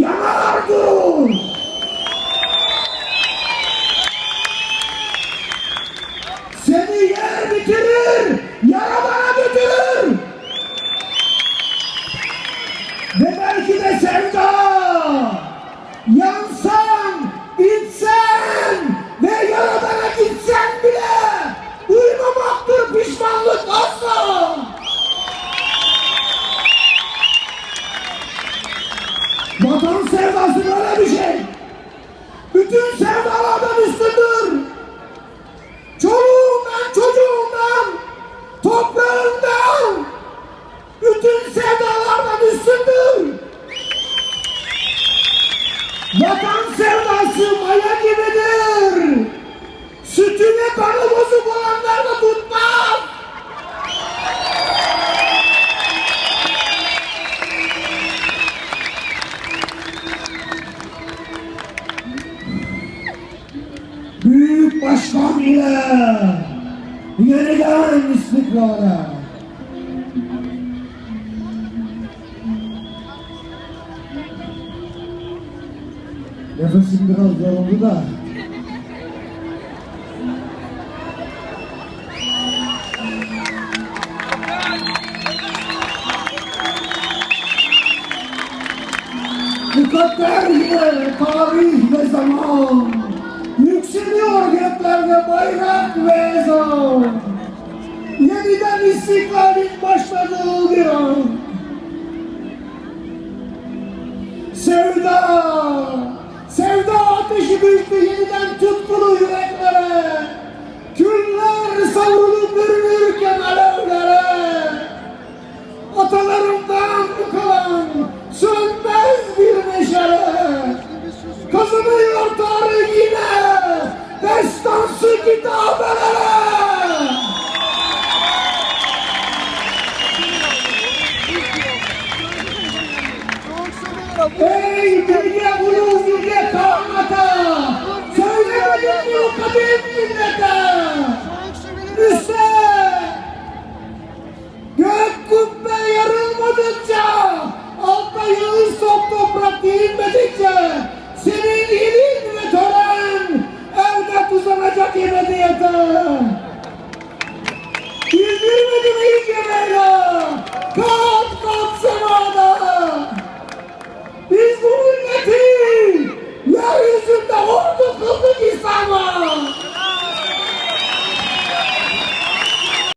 야구 Vatan sevdası böyle bir şey. Bütün Büyük başkan ile yeniden istikrara. Nefesim biraz yoruldu da. Mukadder tarih ve zaman Yükseliyor göklerde bayrak ve ezan Yeniden istiklalin başladığı bir an Sevda Sevda ateşi büktü yeniden tutkulu yüreklere Então, galera! Eita, Guerrero! ¡Gol!